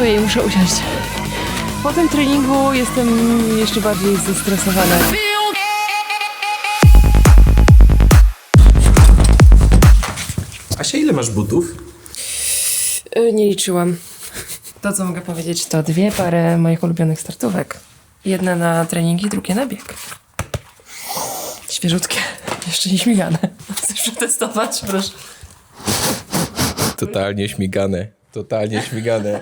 Ojej, muszę usiąść. Po tym treningu jestem jeszcze bardziej zestresowana. Asia, ile masz butów? Y, Nie liczyłam. To, co mogę powiedzieć, to dwie pary moich ulubionych startówek. Jedna na treningi, drugie na bieg. Świeżutkie, jeszcze nie śmigane. Chcesz przetestować? Proszę. Totalnie śmigane. Totalnie śmigane.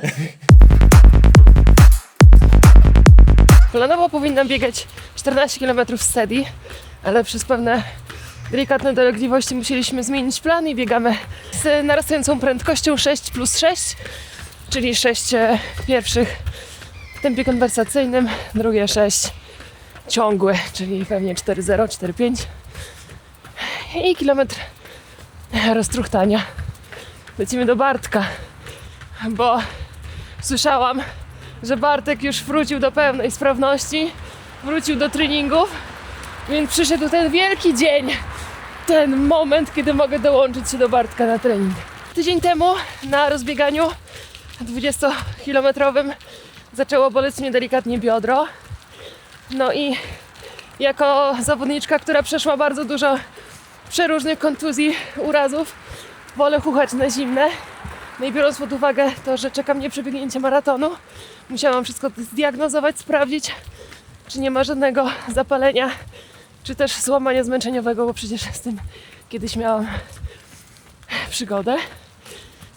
Planowo powinnam biegać 14 km w steady, ale przez pewne delikatne dolegliwości musieliśmy zmienić plan i biegamy z narastającą prędkością 6 plus 6, czyli 6 e, pierwszych w tempie konwersacyjnym, drugie 6 ciągłe, czyli pewnie 4-0, 4-5 i kilometr roztruchtania. Lecimy do Bartka, bo słyszałam, że Bartek już wrócił do pełnej sprawności, wrócił do treningów, więc przyszedł ten wielki dzień, ten moment, kiedy mogę dołączyć się do Bartka na trening. Tydzień temu na rozbieganiu 20-kilometrowym zaczęło boleć mnie delikatnie biodro. No i jako zawodniczka, która przeszła bardzo dużo przeróżnych kontuzji, urazów, wolę chuchać na zimne. No i biorąc pod uwagę to, że czeka mnie przebiegnięcie maratonu, musiałam wszystko zdiagnozować, sprawdzić, czy nie ma żadnego zapalenia, czy też złamania zmęczeniowego, bo przecież z tym kiedyś miałam przygodę.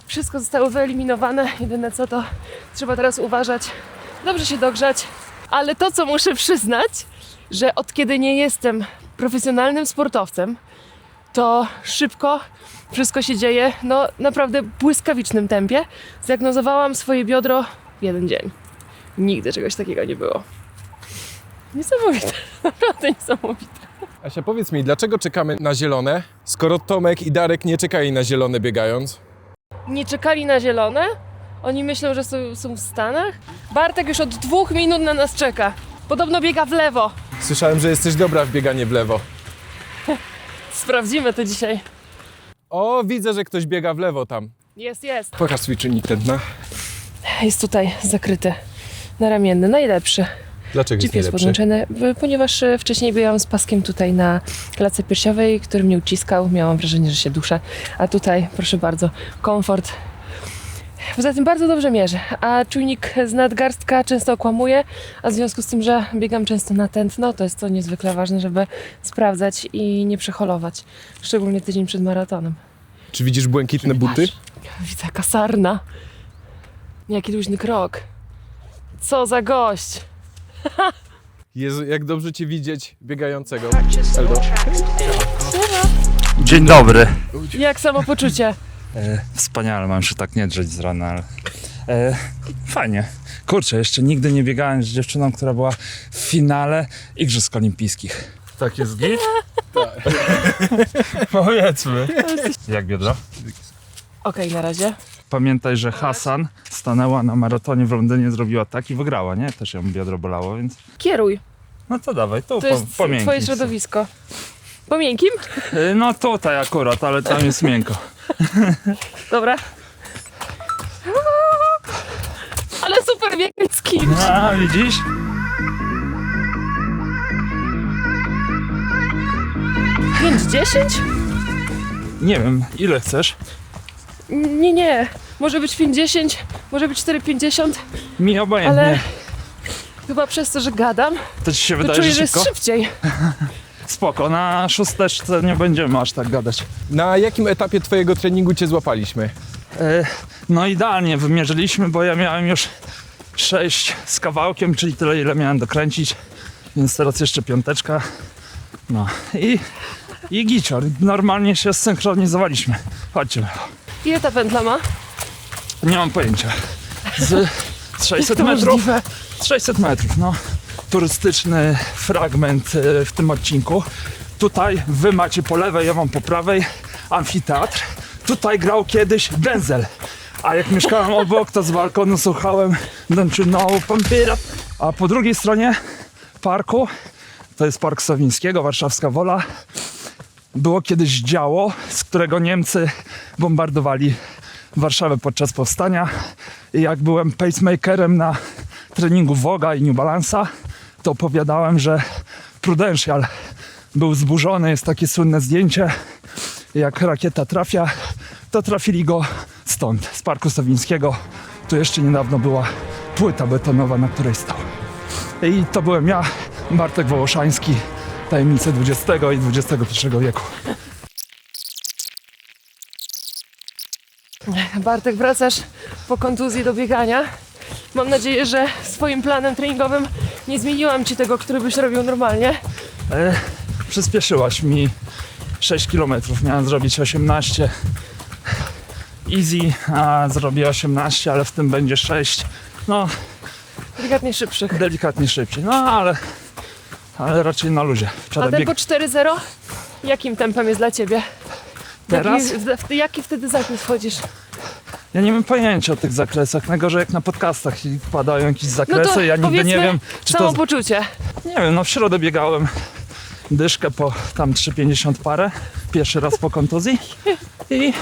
Wszystko zostało wyeliminowane. Jedyne co to trzeba teraz uważać, dobrze się dogrzać. Ale to, co muszę przyznać, że od kiedy nie jestem profesjonalnym sportowcem, to szybko wszystko się dzieje, no naprawdę błyskawicznym tempie. Zdiagnozowałam swoje biodro w jeden dzień. Nigdy czegoś takiego nie było. Niesamowite, naprawdę niesamowite. Asia, powiedz mi, dlaczego czekamy na zielone, skoro Tomek i Darek nie czekali na zielone biegając? Nie czekali na zielone? Oni myślą, że są, są w Stanach? Bartek już od dwóch minut na nas czeka. Podobno biega w lewo. Słyszałem, że jesteś dobra w bieganie w lewo. Sprawdzimy to dzisiaj. O, widzę, że ktoś biega w lewo tam. Jest, jest. Pokaż swój czynnik tętna. Jest tutaj zakryty. Naramienny, najlepszy. Dlaczego jest GPS najlepszy? podłączony, ponieważ e, wcześniej byłam z paskiem tutaj na klatce piersiowej, który mnie uciskał. Miałam wrażenie, że się duszę. A tutaj, proszę bardzo, komfort. Poza tym bardzo dobrze mierzy, a czujnik z nadgarstka często okłamuje, a w związku z tym, że biegam często na tętno, to jest to niezwykle ważne, żeby sprawdzać i nie przeholować. Szczególnie tydzień przed maratonem. Czy widzisz błękitne buty? Patrz, Widzę jaka sarna. Jaki luźny krok. Co za gość. Jezu, jak dobrze cię widzieć biegającego. Purchase Eldo. Dzień dobry. Jak samopoczucie? E, wspaniale, mam się tak nie drzeć z rana, ale e, fajnie. Kurczę, jeszcze nigdy nie biegałem z dziewczyną, która była w finale Igrzysk Olimpijskich. Tak jest git? Powiedzmy. Jak biodro? Okej, na razie. Pamiętaj, że Hasan stanęła na maratonie w Londynie, zrobiła tak i wygrała, nie? Też ją biodro bolało, więc Kieruj. no to dawaj, tu To po, jest twoje środowisko. Po miękkim? E, No tutaj akurat, ale tam jest miękko. Dobra. Ale super biegać z kimś. A, widzisz? Pięć, dziesięć? Nie wiem, ile chcesz? Nie, nie. Może być 50, może być 4,50, Mi obojętnie. ale chyba przez to, że gadam, To ci się to wydaje, czuję, że że jest szybko? szybciej. Spoko, na szósteczce nie będziemy aż tak gadać. Na jakim etapie twojego treningu cię złapaliśmy? E, No idealnie wymierzyliśmy, bo ja miałem już 6 z kawałkiem, czyli tyle ile miałem dokręcić, więc teraz jeszcze piąteczka. No i, i gicior. Normalnie się zsynchronizowaliśmy. Chodźcie. Ile ta pętla ma? Nie mam pojęcia. Z, z 600 to metrów. możliwe? Z 600 metrów, no. Turystyczny fragment e, w tym odcinku. Tutaj wy macie po lewej, ja mam po prawej amfiteatr. Tutaj grał kiedyś Denzel. A jak mieszkałem obok, to z balkonu słuchałem Don't you know, up. A po drugiej stronie parku, to jest Park Sowińskiego, Warszawska Wola, było kiedyś działo, z którego Niemcy bombardowali Warszawę podczas powstania. I jak byłem pacemakerem na treningu Woga i New Balance'a, to opowiadałem, że Prudential był zburzony. Jest takie słynne zdjęcie, jak rakieta trafia, to trafili go stąd, z Parku Sowińskiego. Tu jeszcze niedawno była płyta betonowa, na której stał. I to byłem ja, Bartek Wołoszański, tajemnice XX i XXI wieku. Bartek, wracasz po kontuzji do biegania. Mam nadzieję, że swoim planem treningowym nie zmieniłam ci tego, który byś robił normalnie. E, przyspieszyłaś mi 6 km, miałem zrobić 18 easy, a zrobię 18, ale w tym będzie 6. No, Delikatnie szybszych. delikatnie szybciej, no ale, ale raczej na luzie. A Wczoraj tempo bieg... 4-0? Jakim tempem jest dla ciebie? Teraz? Jaki, w, w, jaki wtedy zakres wchodzisz? Ja nie mam pojęcia o tych zakresach. Najgorzej jak na podcastach padają jakieś No zakresy, to ja nigdy nie wiem, czy to... samopoczucie. Nie wiem, no w środę biegałem dyszkę po tam 3,50 parę, pierwszy raz po kontuzji i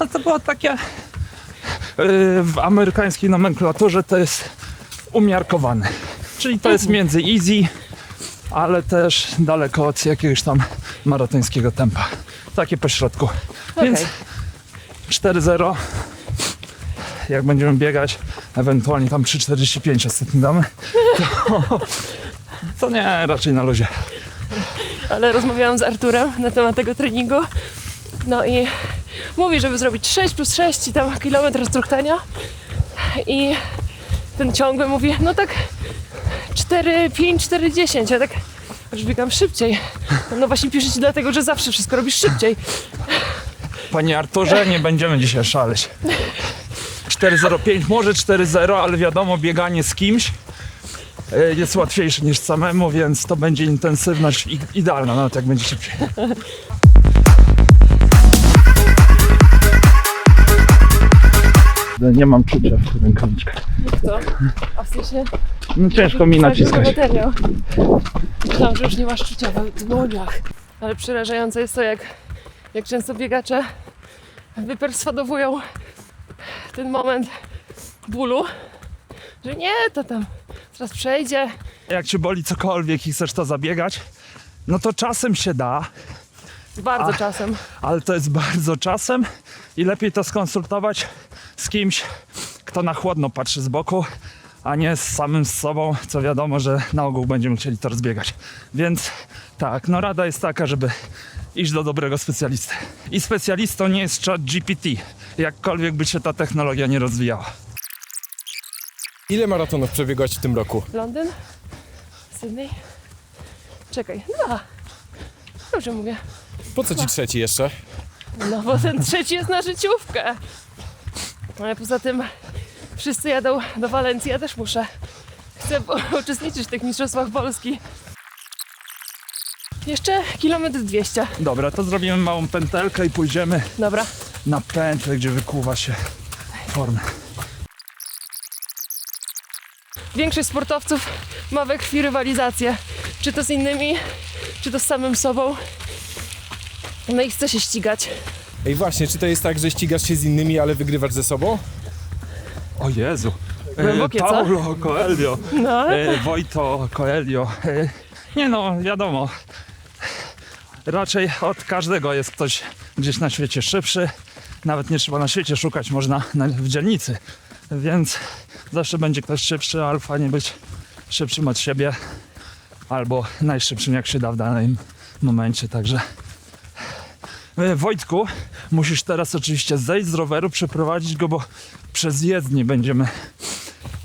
no to było takie yy, w amerykańskiej nomenklaturze to jest umiarkowane. Czyli to jest między easy, ale też daleko od jakiegoś tam maratońskiego tempa. Takie pośrodku. Więc Okej. 4-0 jak będziemy biegać, ewentualnie tam 3,45 ostatnio damy, to, to nie, raczej na luzie. ale rozmawiałam z Arturem na temat tego treningu. No i mówi, żeby zrobić 6 plus 6 i tam kilometr struchtania. I ten ciągły mówi, no tak 4, 5, 4, 10. Ja tak już biegam szybciej. No właśnie piszę ci dlatego, że zawsze wszystko robisz szybciej. Panie Arturze, nie będziemy dzisiaj szaleć. 4.05, może 4.0, ale wiadomo, bieganie z kimś e, jest łatwiejsze niż samemu, więc to będzie intensywność idealna, nawet jak będzie szybciej. Nie mam czucia w rękawiczkach. To, a w sensie No ciężko mi naciskać. Myślałam, że już nie masz czucia w dłoniach. Ale przerażające jest to, jak, jak często biegacze wyperswadowują ten moment bólu, że nie, to tam zaraz przejdzie. Jak cię boli cokolwiek i chcesz to zabiegać, no to czasem się da, Bardzo A. czasem. ale to jest bardzo czasem i lepiej to skonsultować z kimś, kto na chłodno patrzy z boku, a nie z samym z sobą, co wiadomo, że na ogół będziemy chcieli to rozbiegać. Więc tak, no rada jest taka, żeby iść do dobrego specjalisty. I specjalistą nie jest chat GPT, jakkolwiek by się ta technologia nie rozwijała. Ile maratonów przebiegłaś w tym roku? Londyn? Sydney? Czekaj, no. Dobrze mówię. Po co ci trzeci jeszcze? No bo ten trzeci jest na życiówkę. Ale poza tym wszyscy jadą do Walencji, ja też muszę. Chcę uczestniczyć w tych mistrzostwach Polski. Jeszcze kilometr 200. Dobra, to zrobimy małą pętelkę i pójdziemy Dobra. na pętlę, gdzie wykuwa się formę. Większość sportowców ma we krwi rywalizację. Czy to z innymi, czy to z samym sobą. No i chce się ścigać. Ej właśnie, czy to jest tak, że ścigasz się z innymi, ale wygrywasz ze sobą? O Jezu. Głębokie, co? Paulo Coelho. No. E, Wojto Coelho. E, nie no, wiadomo. Raczej od każdego jest ktoś gdzieś na świecie szybszy. Nawet nie trzeba na świecie szukać, można na, w dzielnicy. Więc zawsze będzie ktoś szybszy, ale fajnie być szybszym od siebie. Albo najszybszym jak się da w danym momencie, także... E, Wojtku, musisz teraz oczywiście zejść z roweru, przeprowadzić go, bo przez jezdnię będziemy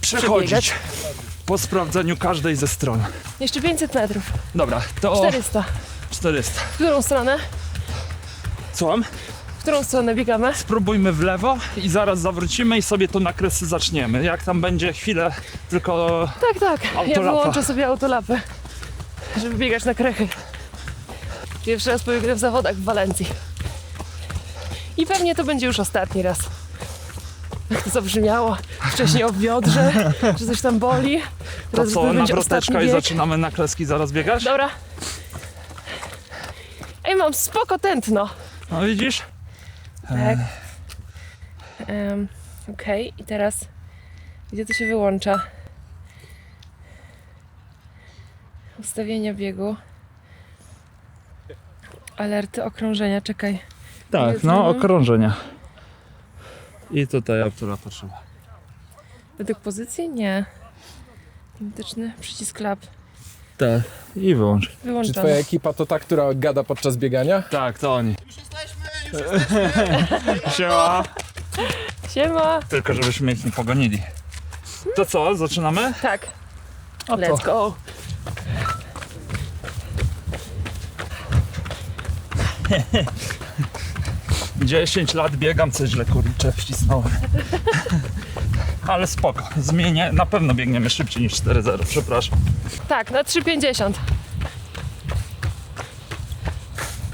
przechodzić po sprawdzeniu każdej ze stron. Jeszcze 500 metrów. Dobra, to 400. 400. W którą stronę? Słucham? W którą stronę biegamy? Spróbujmy w lewo i zaraz zawrócimy i sobie to na kresy zaczniemy. Jak tam będzie chwilę tylko... Tak, tak. Ja Autolapa. wyłączę sobie autolapy, żeby biegać na krechy. Pierwszy raz pobiegnę w zawodach w Walencji. I pewnie to będzie już ostatni raz. Jak to zabrzmiało wcześniej o biodrze, że coś tam boli. To Teraz co, będzie ostatni nawroteczka i bieg. zaczynamy na kreski zaraz biegać? Dobra. Ej, mam spoko tętno. No widzisz? Tak. Em, Okej, i teraz gdzie to się wyłącza? Ustawienia biegu. Alerty okrążenia, czekaj. Tak, no no. okrążenia. I tutaj obturator trzeba. Według pozycji? Nie. Identyczny przycisk lap. Tak, i wyłącz. Czy twoja ekipa to ta, która gada podczas biegania? Tak, to oni. Już jesteśmy, już jesteśmy! Siema! Siema! Tylko żebyśmy ich nie pogonili. To co, zaczynamy? Tak, let's go. Dziesięć lat biegam, coś źle kurczę wcisnąłem. Ale spoko, zmienię, na pewno biegniemy szybciej niż 4.0, przepraszam. Tak, na 3,50.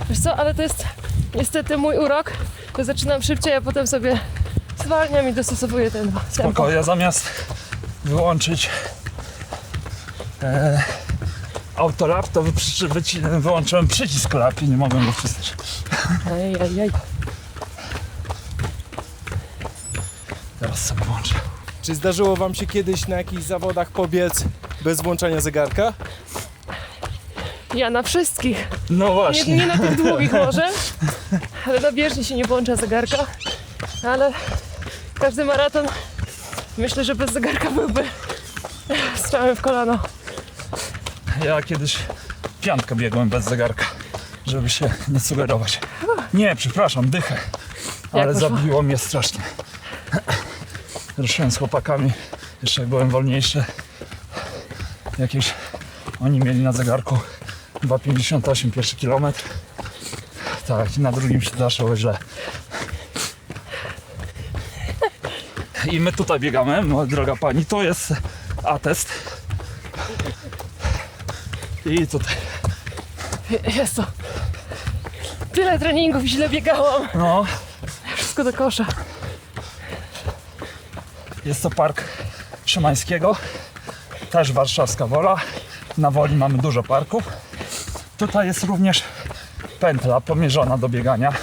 Wiesz co, ale to jest niestety mój urok, że zaczynam szybciej, a potem sobie zwalniam i dostosowuję ten tempo. Spoko, ja zamiast wyłączyć e, autolap, to wyci- wyłączyłem przycisk lap i nie mogłem go wcisnąć. Ej, ej, ej. Teraz sobie włączę. Czy zdarzyło wam się kiedyś na jakichś zawodach pobiec bez włączania zegarka? Ja na wszystkich. No Nie, właśnie. nie na tych długich może, ale na bieżni się nie włącza zegarka. Ale każdy maraton myślę, że bez zegarka byłby strzałem w kolano. Ja kiedyś piątkę biegłem bez zegarka, żeby się nie sugerować. Nie, przepraszam, dychę. Ale zabiło mnie strasznie. Ruszyłem z chłopakami, jeszcze jak byłem wolniejszy. Jakieś oni mieli na zegarku 2,58 pierwszy kilometr. Tak, na drugim się zaczęło źle. I my tutaj biegamy, moja droga pani. To jest atest. I tutaj. Jest to. Tyle treningów źle biegałam. No, Wszystko do kosza. Jest to park Szymańskiego. Też warszawska wola. Na woli mamy dużo parków. Tutaj jest również pętla pomierzona do biegania.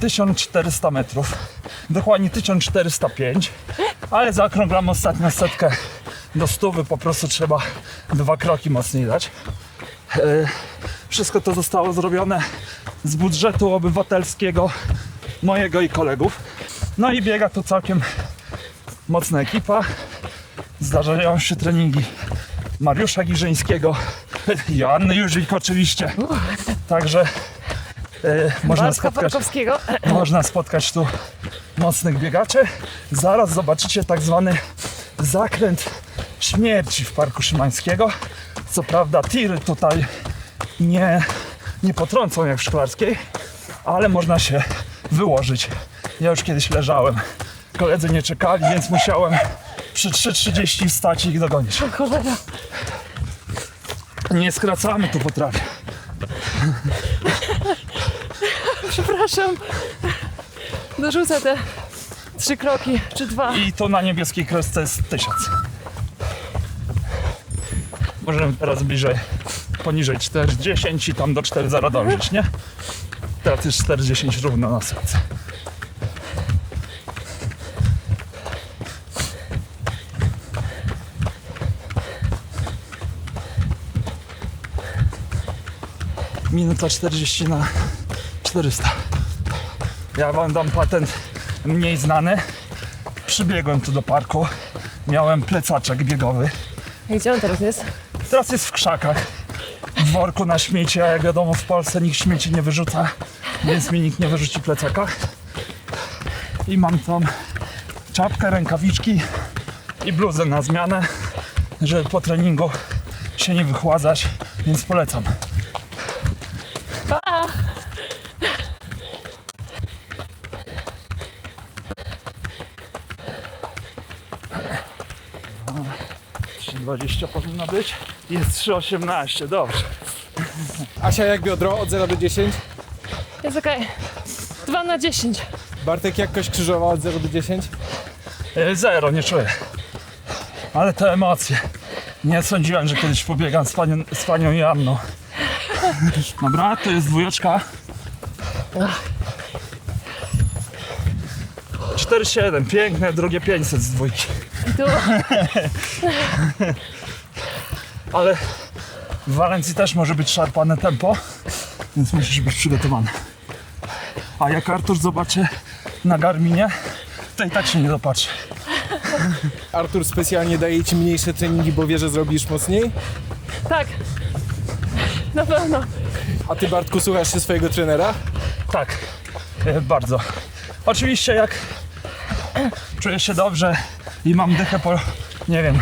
1400 metrów. Dokładnie 1405. Ale zaokrąglam ostatnią setkę do stówy. Po prostu trzeba dwa kroki mocniej dać. E, Wszystko to zostało zrobione z budżetu obywatelskiego mojego i kolegów. No i biega tu całkiem mocna ekipa. Zdarzają się treningi Mariusza Giżyńskiego, Joanny Jóźwik oczywiście. Także e, można, spotkać, można spotkać tu mocnych biegaczy. Zaraz zobaczycie tak zwany zakręt śmierci w Parku Szymańskiego. Co prawda tiry tutaj nie, nie potrącą jak w Szklarskiej, ale można się wyłożyć. Ja już kiedyś leżałem. Koledzy nie czekali, więc musiałem przy 3.30 wstać i ich dogonić. Cholera. Nie skracamy tu po trawie. Przepraszam. Dorzucę te trzy kroki, czy dwa. I to na niebieskiej kresce jest 1000. Możemy teraz bliżej, poniżej 4,10 i tam do 4,0 dążyć, nie? Teraz jest 4,10 równo na serce. Minuta 40 na 400. Ja wam dam patent mniej znany. Przybiegłem tu do parku. Miałem plecaczek biegowy. Ej, Gdzie on teraz jest? Teraz jest w krzakach. W worku na śmieci, a jak wiadomo w Polsce nikt śmieci nie wyrzuca, więc mi nikt nie wyrzuci plecaka. I mam tam czapkę, rękawiczki i bluzę na zmianę, żeby po treningu się nie wychładzać, więc polecam. 3,20 powinno być. Jest 3,18, dobrze. Asia, jak biodro od 0 do 10? Jest okej. Dwa na 10. Bartek, jak kość krzyżowa od 0 do 10? E, Zero, nie czuję. Ale te emocje. Nie sądziłem, że kiedyś pobiegam z panią, z panią Janną. Dobra, to jest dwójeczka. 4,7, piękne, drugie 500 z dwójki. I tu Ale w Walencji też może być szarpane tempo, więc musisz być przygotowany. A jak Artur zobaczy na Garminie, to i tak się nie dopatrzy. Artur specjalnie daje ci mniejsze treningi, bo wie, że zrobisz mocniej? tak. Na pewno. A ty Bartku słuchasz się swojego trenera? Tak, e, bardzo. Oczywiście jak czuję się dobrze i mam dychę po, nie wiem,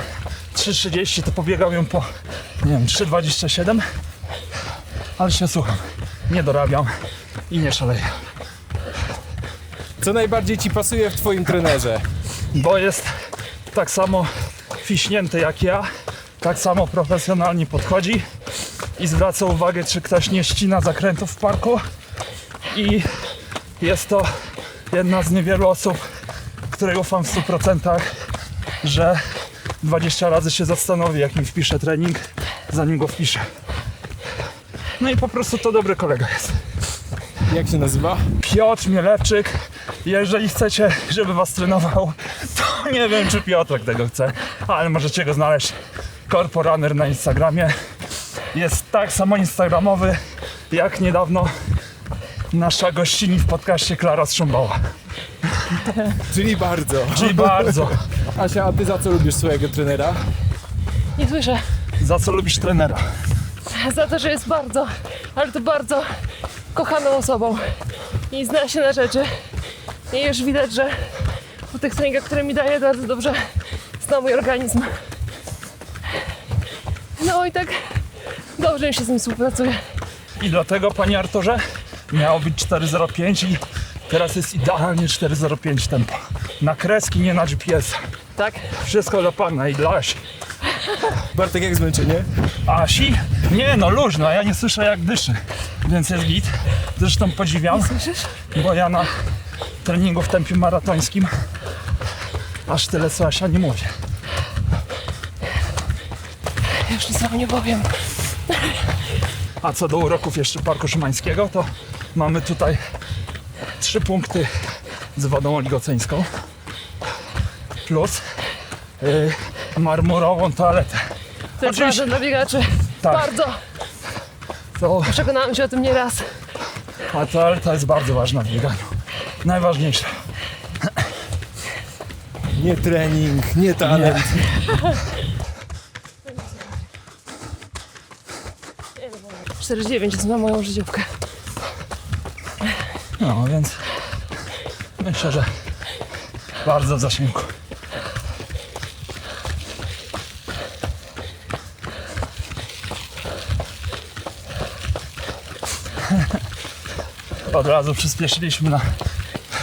3,30 to pobiegam ją po, nie wiem, 3,27 ale się słucham, nie dorabiam i nie szaleję, Co najbardziej ci pasuje w twoim trenerze? bo jest tak samo fiśnięty jak ja, tak samo profesjonalnie podchodzi i zwraca uwagę, czy ktoś nie ścina zakrętów w parku. I jest to jedna z niewielu osób, której ufam w 100%, że 20 razy się zastanowi, jak mi wpisze trening, zanim go wpiszę. No i po prostu to dobry kolega jest. Jak się nazywa? Piotr Mielewczyk. Jeżeli chcecie, żeby was trenował, to nie wiem, czy Piotrek tego chce, ale możecie go znaleźć. Corporunner na Instagramie. Jest tak samo instagramowy, jak niedawno nasza gościni w podcaście Klara Strząbała. Czyli bardzo. Czyli bardzo. Asia, a ty za co lubisz swojego trenera? Nie słyszę. Za co lubisz trenera? Za to, że jest bardzo, ale to bardzo kochaną osobą. I zna się na rzeczy. I już widać, że po tych treningach, które mi daje, bardzo dobrze zna mój organizm. No i tak dobrze mi się z nim współpracuje. I dlatego, panie Arturze, miało być 4.05 i teraz jest idealnie 4.05 tempo. Na kreski, nie na GPS. Tak? Wszystko dla pana i dla Asi. Bartek, jak zmęczenie? Asi? Nie no, luźno, ja nie słyszę jak dyszy, więc jest git. Zresztą podziwiam, Słyszysz? bo ja na treningu w tempie maratońskim aż tyle co Asia nie mówię. Ja już nic wam nie powiem. A co do uroków jeszcze Parku Szymańskiego, to mamy tutaj trzy punkty z wodą oligoceńską plus yy, marmurową toaletę. To jest Oczywiście. ważne dla biegaczy. Tak. Bardzo. To, Przekonałam się o tym nieraz. a toaleta jest bardzo ważna w bieganiu. Najważniejsza. Nie trening, nie talent. 49 jest na moją życiówkę. No więc myślę, że bardzo w zasięgu. Od razu przyspieszyliśmy na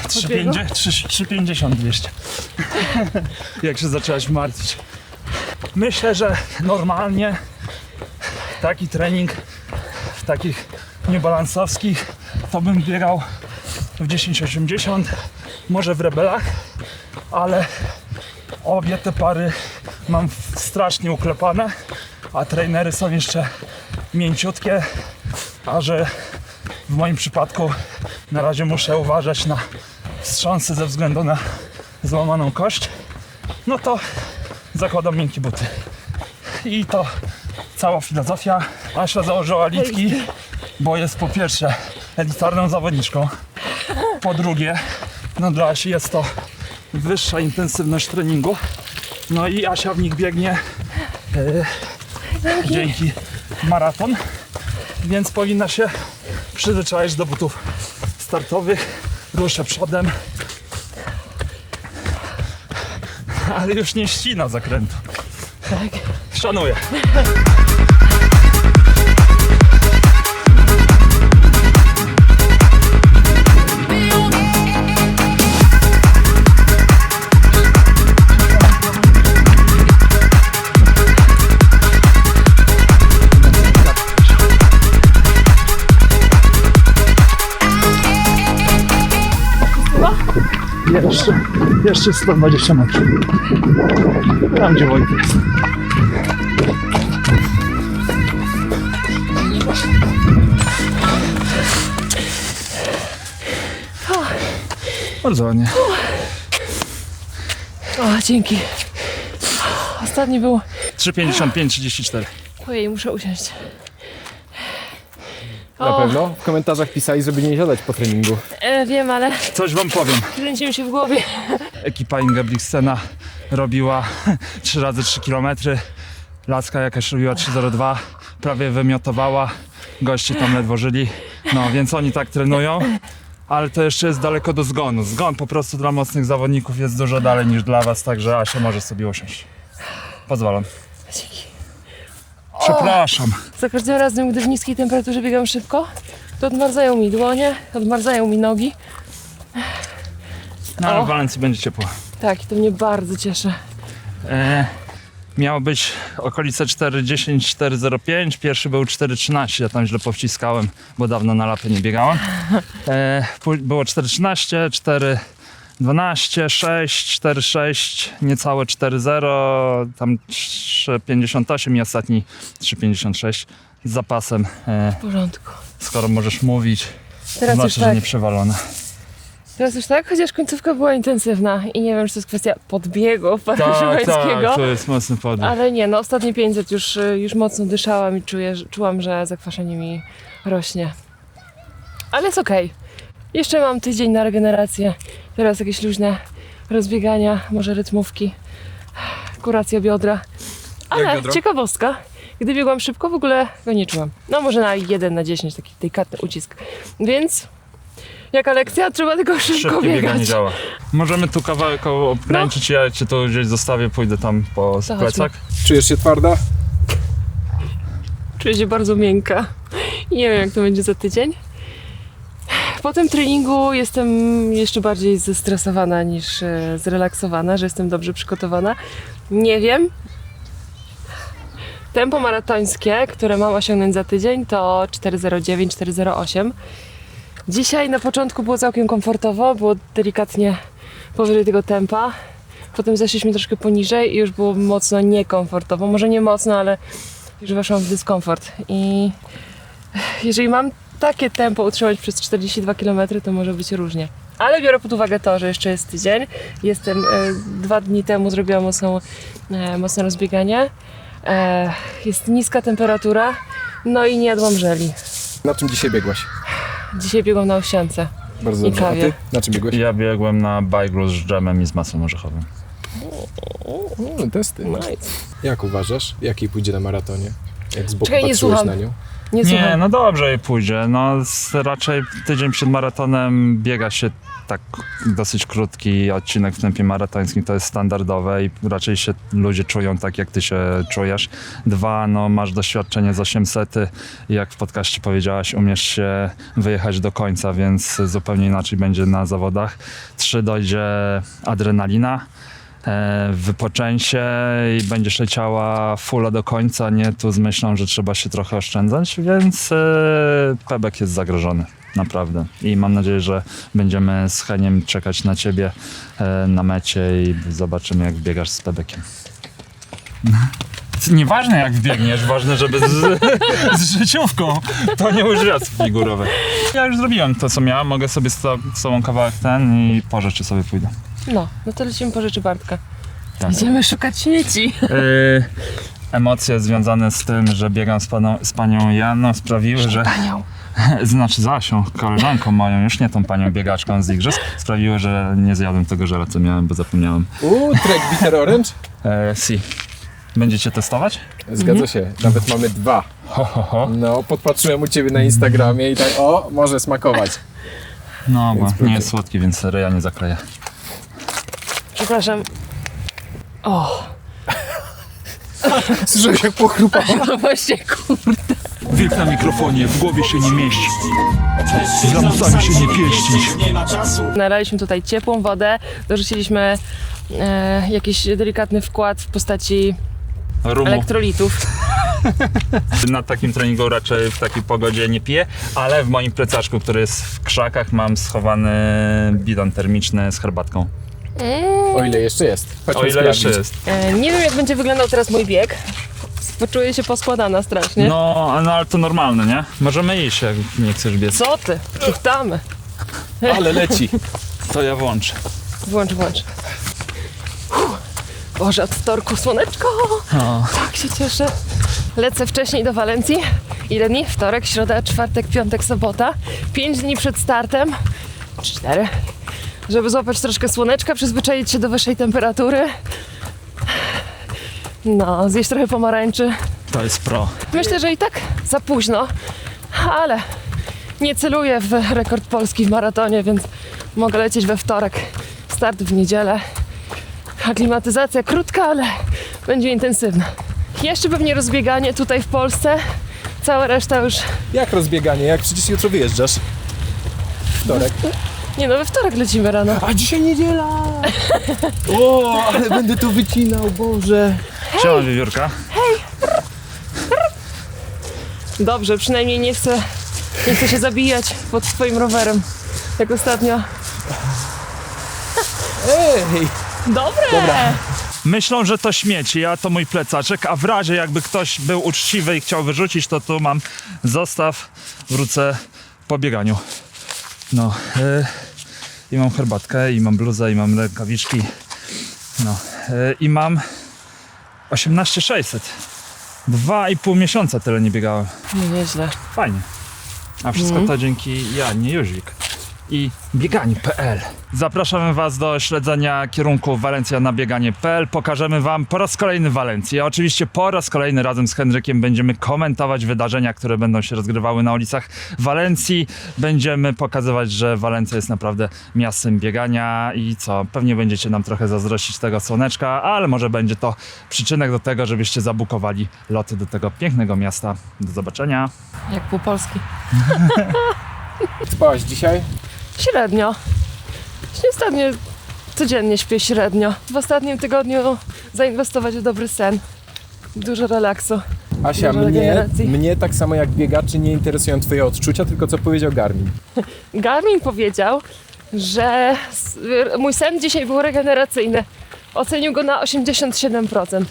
3,50 3,50 200. Jak się zaczęłaś martwić. Myślę, że normalnie taki trening w takich niebalansowskich to bym biegał w 10,80, może w rebelach, ale obie te pary mam strasznie uklepane, a trainery są jeszcze mięciutkie, a że w moim przypadku na razie muszę uważać na wstrząsy ze względu na złamaną kość, no to zakładam miękkie buty. I to cała filozofia. Asia założyła litki, bo jest po pierwsze elitarną zawodniczką, po drugie, no dla Asi jest to wyższa intensywność treningu, no i Asia w nich biegnie e, dzięki maraton, więc powinna się przyzwyczaić do butów startowych, ruszę przodem, ale już nie ścina zakrętu. Tak. Szanuję. Jeszcze, jeszcze 120 metrów. Tam gdzie Wojtek jest. Bardzo ładnie. O, dzięki. Ostatni był... 3,55, 34. Ojej, muszę usiąść. Na O, pewno w komentarzach pisali, żeby nie siadać po treningu. e, wiem, ale Coś wam powiem. kręci mi się w głowie. Ekipa Ingebrigtsena robiła 3 razy 3 km. Laska jakaś robiła 3,02. Prawie wymiotowała. Goście tam ledwo żyli. No więc oni tak trenują. Ale to jeszcze jest daleko do zgonu. Zgon po prostu dla mocnych zawodników jest dużo dalej niż dla was, także Asia może sobie usiąść. Pozwalam. Dzięki. Przepraszam. Za każdym razem, gdy w niskiej temperaturze biegam szybko, to odmarzają mi dłonie, odmarzają mi nogi. No ale O. w Walencji będzie ciepło. Tak, i to mnie bardzo cieszy. E, miało być okolice 4.10, 4.05, pierwszy był 4.13, ja tam źle powciskałem, bo dawno na lapy nie biegałem. E, było 4.13, 4.12, 6, 4.6, niecałe 4.0, tam 3.58 i ostatni 3.56 z zapasem. E, W porządku. skoro możesz mówić, Teraz znaczy, już że tak. nie przewalone. Teraz już tak, chociaż końcówka była intensywna i nie wiem, czy to jest kwestia podbiegu Tak, paryszywańskiego. tak, to jest mocny podbieg. Ale nie, no ostatnie 500 już, y, już mocno dyszałam i czuję, że- czułam, że zakwaszenie mi rośnie. Ale jest okej. Jeszcze mam tydzień na regenerację. Teraz jakieś luźne rozbiegania, może rytmówki, kuracja biodra. Ale biodro? ciekawostka, gdy biegłam szybko, w ogóle go nie czułam. No może na 1 na 10, taki delikatny ucisk. Więc jaka lekcja? Trzeba tylko szybko Szybkie bieganie biegać. działa. Możemy tu kawałek obkręcić, ja cię tu gdzieś zostawię, pójdę tam po To plecak. Czujesz się twarda? Czuję się bardzo miękka. I nie wiem, jak to będzie za tydzień. Po tym treningu jestem jeszcze bardziej zestresowana niż e, zrelaksowana, że jestem dobrze przygotowana. Nie wiem. Tempo maratońskie, które mam osiągnąć za tydzień, to 4.09, 4.08. Dzisiaj na początku było całkiem komfortowo, było delikatnie powyżej tego tempa. Potem zeszliśmy troszkę poniżej i już było mocno niekomfortowo. Może nie mocno, ale już weszłam w dyskomfort. I jeżeli mam takie tempo utrzymać przez 42 km, to może być różnie. Ale biorę pod uwagę to, że jeszcze jest tydzień. Jestem e, dwa dni temu zrobiłam mocną, e, mocne rozbieganie. E, jest niska temperatura, no i nie jadłam żeli. Na czym dzisiaj biegłaś? Dzisiaj biegłam na owsiance. Bardzo I dobrze. A kawie. ty? Na czym biegłeś? Ja biegłem na bajglu z dżemem i z masłem orzechowym. Mm, testy. Nice. Jak uważasz? Jakiej pójdzie na maratonie? Jak z boku Czekaj, nie patrzyłeś słucham. na nią? Nie, Nie, słucham. no dobrze pójdzie. No s- raczej tydzień przed maratonem biega się tak dosyć krótki odcinek w tempie maratońskim, to jest standardowe i raczej się ludzie czują tak, jak ty się czujesz. Dwa, no masz doświadczenie z 800 i jak w podcaście powiedziałaś, umiesz się wyjechać do końca, więc zupełnie inaczej będzie na zawodach. Trzy, dojdzie adrenalina wypoczęcie i będziesz leciała fulla do końca, nie tu z myślą, że trzeba się trochę oszczędzać, więc e, Pebek jest zagrożony. Naprawdę. I mam nadzieję, że będziemy z Heniem czekać na ciebie e, na mecie i zobaczymy, jak biegasz z Pebekiem. Nieważne jak biegniesz, ważne, żeby z, z życiówką. To nie łyżwiarstwo figurowe. Ja już zrobiłem to, co miałem. Mogę sobie z sobą kawałek ten i po rzeczy sobie pójdę. No, no to lecimy po rzeczy Bartka. Tak. Idziemy szukać śmieci. Yy, emocje związane z tym, że biegam z, paną, z panią Janą sprawiły, że... Panią. Znaczy z Asią, koleżanką moją, już nie tą panią biegaczką z igrzysk, sprawiły, że nie zjadłem tego żela, co miałem, bo zapomniałem. Uuu, Trek Bitter Orange? E, si. Będziecie testować? Zgadza się. Nawet mamy dwa. Ho, ho, ho. No, podpatrzyłem u ciebie na Instagramie i tak, o, może smakować. No, bo nie jest słodki, więc ryja nie zakleję. Przepraszam. O, Słyszałeś jak pochrupała? no właśnie, kurde. Wilk na mikrofonie, w głowie się nie mieści. Za się nie pieścić. Nalaliśmy tutaj ciepłą wodę, dorzuciliśmy e, jakiś delikatny wkład w postaci Rumu. elektrolitów. Na takim treningu raczej w takiej pogodzie nie piję, ale w moim plecaczku, który jest w krzakach, mam schowany bidon termiczny z herbatką. O ile jeszcze jest. Chodźmy O ile sprawdzić. jeszcze jest. E, nie wiem, jak będzie wyglądał teraz mój bieg. Poczuję się poskładana strasznie. No, no ale to normalne, nie? Możemy iść, jak nie chcesz biec. Co ty? Czytamy. Ale leci. To ja włączę. Włącz, włącz. Boże, od wtorku słoneczko! No. Tak się cieszę. Lecę wcześniej do Walencji. Ile dni? Wtorek, środa, czwartek, piątek, sobota. Pięć dni przed startem. Cztery. Żeby złapać troszkę słoneczka, przyzwyczaić się do wyższej temperatury. No, zjeść trochę pomarańczy. To jest pro. Myślę, że i tak za późno, ale nie celuję w rekord polski w maratonie, więc mogę lecieć we wtorek. Start w niedzielę. Aklimatyzacja krótka, ale będzie intensywna. Jeszcze pewnie rozbieganie tutaj w Polsce. Cała reszta już. Jak rozbieganie? Jak przecież jutro wyjeżdżasz? Wtorek. Nie no, we wtorek lecimy rano. A dzisiaj niedziela! O, ale będę tu wycinał, Boże. Siema, wiewiórka. Dobrze, przynajmniej nie chcę, nie chcę się zabijać pod twoim rowerem. Jak ostatnio. Ej! Dobre! Myślą, że to śmieci, a to mój plecaczek, a w razie jakby ktoś był uczciwy i chciał wyrzucić, to tu mam zostaw, wrócę po bieganiu. No, yy, i mam herbatkę, i mam bluzę, i mam rękawiczki, no, yy, i mam 18600. Dwa i pół miesiąca tyle nie biegałem. No nieźle. Fajnie. A wszystko to dzięki Janie Józik i bieganie.pl. Zapraszamy Was do śledzenia kierunku Walencja na bieganie.pl. Pokażemy Wam po raz kolejny Walencję. Oczywiście po raz kolejny razem z Henrykiem będziemy komentować wydarzenia, które będą się rozgrywały na ulicach Walencji. Będziemy pokazywać, że Walencja jest naprawdę miastem biegania i co, pewnie będziecie nam trochę zazdrościć tego słoneczka, ale może będzie to przyczynek do tego, żebyście zabukowali loty do tego pięknego miasta. Do zobaczenia. Jak pół Polski. Spałaś dzisiaj? Średnio. Właśnie Ostatnio codziennie śpię średnio. W ostatnim tygodniu zainwestować w dobry sen. Dużo relaksu. Asia, Dużo mnie, regeneracji. mnie tak samo jak biegaczy nie interesują twoje odczucia, tylko co powiedział Garmin. Garmin powiedział, że s- mój sen dzisiaj był regeneracyjny. Ocenił go na 87%.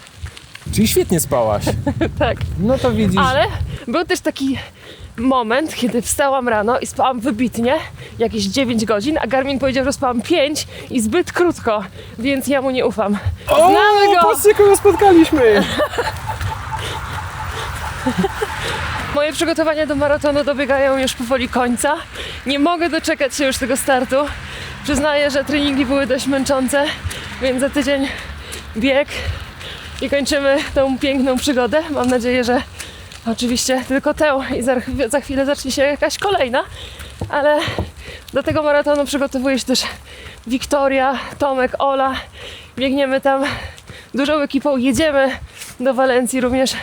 Czyli świetnie spałaś. Tak. No to widzisz. Ale był też taki moment, kiedy wstałam rano i spałam wybitnie, jakieś 9 godzin, a Garmin powiedział, że spałam 5 i zbyt krótko, więc ja mu nie ufam. Znamy go! Patrzcie, kogo spotkaliśmy! Moje przygotowania do maratonu dobiegają już powoli końca. Nie mogę doczekać się już tego startu. Przyznaję, że treningi były dość męczące, więc za tydzień bieg i kończymy tą piękną przygodę. Mam nadzieję, że oczywiście tylko tę i za, za chwilę zacznie się jakaś kolejna, ale do tego maratonu przygotowuje się też Wiktoria, Tomek, Ola. Biegniemy tam dużą ekipą, jedziemy do Walencji również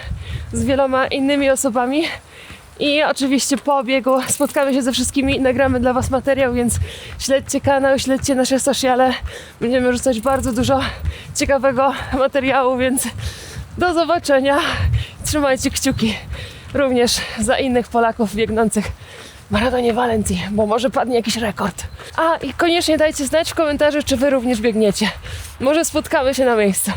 z wieloma innymi osobami. I oczywiście po biegu spotkamy się ze wszystkimi i nagramy dla Was materiał, więc śledźcie kanał, śledźcie nasze sociale. Będziemy rzucać bardzo dużo ciekawego materiału, więc do zobaczenia. Trzymajcie kciuki również za innych Polaków biegnących w maratonie Walencji, bo może padnie jakiś rekord. A i koniecznie dajcie znać w komentarzu, czy Wy również biegniecie. Może spotkamy się na miejscu.